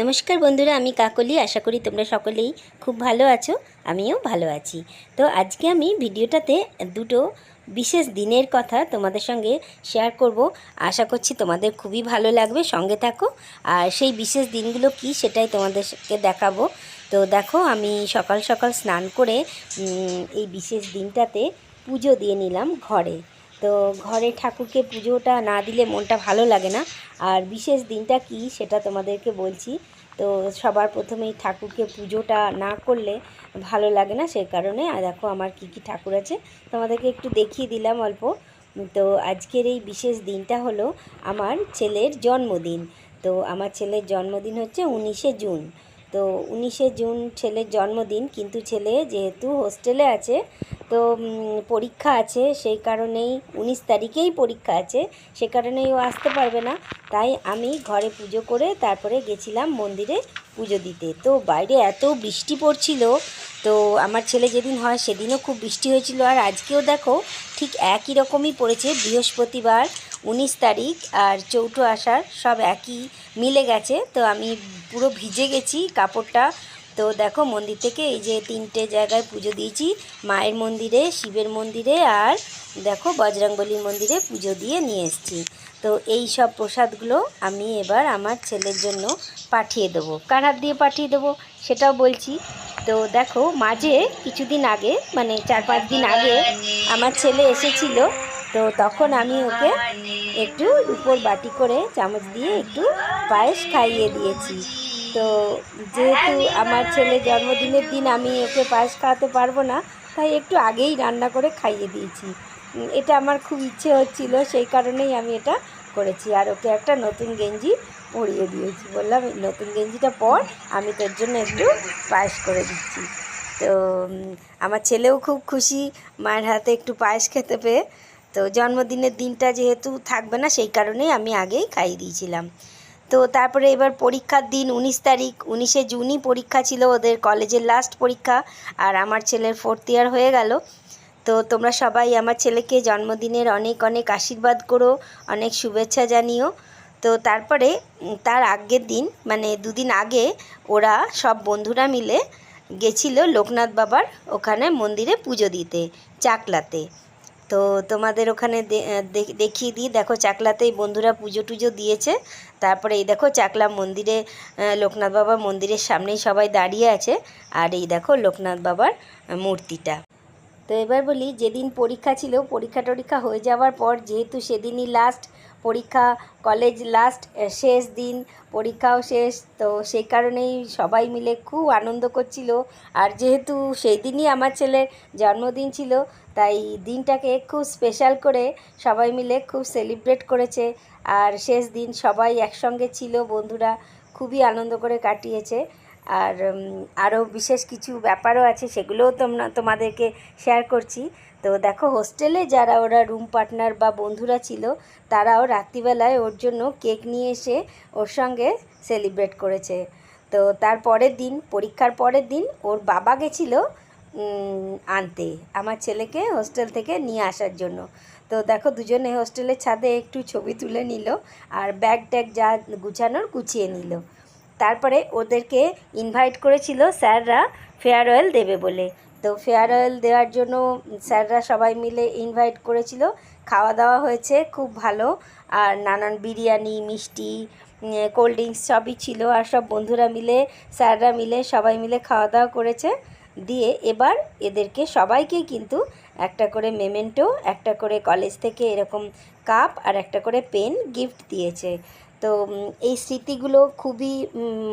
নমস্কার বন্ধুরা, আমি কাকলি। আশা করি তোমরা সকলেই খুব ভালো আছো, আমিও ভালো আছি। তো আজকে আমি ভিডিওটাতে দুটো বিশেষ দিনের কথা তোমাদের সঙ্গে শেয়ার করব। আশা করছি তোমাদের খুবই ভালো লাগবে, সঙ্গে থাকো। আর সেই বিশেষ দিনগুলো কি সেটাই তোমাদেরকে দেখাবো। তো দেখো, আমি সকাল সকাল স্নান করে এই বিশেষ দিনটাতে পুজো দিয়ে নিলাম ঘরে। তো ঘরে ঠাকুরকে পুজোটা না দিলে মনটা ভালো লাগে না। আর বিশেষ দিনটা কি সেটা তোমাদেরকে বলছি। তো সবার প্রথমেই ঠাকুরকে পুজোটা না করলে ভালো লাগে না সেই কারণে। আর দেখো আমার কি কি ঠাকুর আছে, তোমাদেরকে একটু দেখিয়ে দিলাম অল্প। তো আজকের এই বিশেষ দিনটা হলো আমার ছেলের জন্মদিন। তো আমার ছেলের জন্মদিন হচ্ছে উনিশে জুন। তো উনিশে জুন ছেলের জন্মদিন, কিন্তু ছেলে যেহেতু হোস্টেলে আছে তো পরীক্ষা আছে, সেই কারণেই উনিশ তারিখেই পরীক্ষা আছে, সে কারণেই ও আসতে পারবে না। তাই আমি ঘরে পুজো করে তারপরে গেছিলাম মন্দিরে পুজো দিতে। তো বাইরে এত বৃষ্টি পড়ছিল, তো আমার ছেলে যেদিন হয় সেদিনও খুব বৃষ্টি হয়েছিল। আর আজকেও দেখো, ঠিক একই রকমই পড়েছে, বৃহস্পতিবার, উনিশ তারিখ আর চৌঠো আষাঢ়, সব একই, মিলে গেছে। তো আমি পুরো ভিজে গেছি, কাপড়টা তো দেখো মন্দির থেকে এই যে তিনটে জায়গায় পুজো দিয়েছি, মায়ের মন্দিরে, শিবের মন্দিরে আর দেখো বজরংবলীর মন্দিরে পুজো দিয়ে নিয়ে এসেছি। তো এই সব প্রসাদগুলো আমি এবার আমার ছেলের জন্য পাঠিয়ে দেবো। কার হাত দিয়ে পাঠিয়ে দেবো সেটাও বলছি। তো দেখো মাঝে কিছুদিন আগে মানে চার পাঁচ দিন আগে আমার ছেলে এসেছিল, তো তখন আমি ওকে একটু উপর বাটি করে চামচ দিয়ে একটু পায়েস খাইয়ে দিয়েছি। তো যেহেতু আমার ছেলে জন্মদিনের দিন আমি ওকে পায়েস খাওয়াতে পারব না, তাই একটু আগেই রান্না করে খাইয়ে দিয়েছি। এটা আমার খুব ইচ্ছে হচ্ছিল, সেই কারণেই আমি এটা করেছি। আর ওকে একটা নতুন গেঞ্জি পরিয়ে দিয়েছি। বললাম নতুন গেঞ্জিটা পর আমি তোর জন্য একটু পায়েস করে দিচ্ছি। তো আমার ছেলেও খুব খুশি, মায়ের হাতে একটু পায়েস খেতে পেয়ে। তো জন্মদিনের দিনটা যেহেতু থাকবে না, সেই কারণেই আমি আগেই খাইয়ে দিয়েছিলাম। তো তারপরে এবার পরীক্ষার দিন উনিশ তারিখ, উনিশে জুনই পরীক্ষা ছিল ওদের কলেজের লাস্ট পরীক্ষা আর আমার ছেলের ফোর্থ ইয়ার হয়ে গেল। তো তোমরা সবাই আমার ছেলেকে জন্মদিনের অনেক অনেক আশীর্বাদ করো, অনেক শুভেচ্ছা জানিও। তো তারপরে তার আগের দিন মানে দুদিন আগে ওরা সব বন্ধুরা মিলে গেছিল লোকনাথ বাবার ওখানে মন্দিরে পুজো দিতে, চাকলাতে। তো তোমাদের ওখানে দেখিয়ে দিই। দেখো, চাকলাতেই বন্ধুরা পুজো টুজো দিয়েছে। তারপরে এই দেখো, চাকলা মন্দিরে লোকনাথ বাবার মন্দিরের সামনেই সবাই দাঁড়িয়ে আছে। আর এই দেখো, লোকনাথ বাবার মূর্তিটা। তো এবার বলি, যেদিন পরীক্ষা ছিল পরীক্ষা টরীক্ষা হয়ে যাওয়ার পর, যেহেতু সেদিনই লাস্ট পরীক্ষা কলেজ লাস্ট শেষ দিন, পরীক্ষাও শেষ। তো সেই কারণেই সবাই মিলে খুব আনন্দ করছিল। আর যেহেতু সেই দিনই আমার ছেলের জন্মদিন ছিল, তাই দিনটাকে খুব স্পেশাল করে সবাই মিলে খুব সেলিব্রেট করেছে। আর শেষ দিন সবাই একসঙ্গে ছিল, বন্ধুরা খুবই আনন্দ করে কাটিয়েছে। আর আরও বিশেষ কিছু ব্যাপারও আছে সেগুলোও তোমরা তোমাদেরকে শেয়ার করছি। তো দেখো হোস্টেলে যারা ওরা রুম পার্টনার বা বন্ধুরা ছিল, তারাও রাত্রিবেলায় ওর জন্য কেক নিয়ে এসে ওর সঙ্গে সেলিব্রেট করেছে। তো তার পরের দিন, পরীক্ষার পরের দিন ওর বাবা গেছিল আনতে, আমার ছেলেকে হোস্টেল থেকে নিয়ে আসার জন্য। তো দেখো, দুজনে হোস্টেলের ছাদে একটু ছবি তুলে নিল আর ব্যাগ ট্যাগ যা গুছানোর গুছিয়ে নিল। তারপরে ওদেরকে ইনভাইট করেছিল স্যাররা ফেয়ারওয়েল দেবে বলে। তো ফেয়ারওয়েল দেওয়ার জন্য স্যাররা সবাই মিলে ইনভাইট করেছিল। খাওয়া দাওয়া হয়েছে, খুব ভালো। আর নানান বিরিয়ানি, মিষ্টি কোল্ড ড্রিঙ্কস সবই ছিল। আর সব বন্ধুরা মিলে, স্যাররা মিলে সবাই মিলে খাওয়া দাওয়া করেছে। দিয়ে এবার এদেরকে সবাইকেই কিন্তু একটা করে মেমেন্টো একটা করে কলেজ থেকে এরকম কাপ আর একটা করে পেন গিফট দিয়েছে। তো এই স্মৃতিগুলো খুবই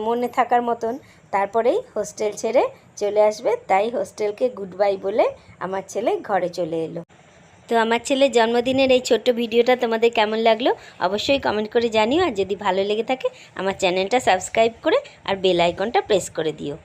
মনে থাকার মতন। তারপরেই হোস্টেল ছেড়ে চলে আসবে, তাই হোস্টেলকে গুড বাই বলে আমার ছেলে ঘরে চলে এলো। তো, আমার ছেলের জন্মদিনের এই ছোট্ট ভিডিওটা তোমাদের কেমন লাগল অবশ্যই কমেন্ট করে জানিও, আর যদি ভালো লেগে থাকে, আমার চ্যানেলটা সাবস্ক্রাইব করে আর বেল আইকনটা প্রেস করে দিও।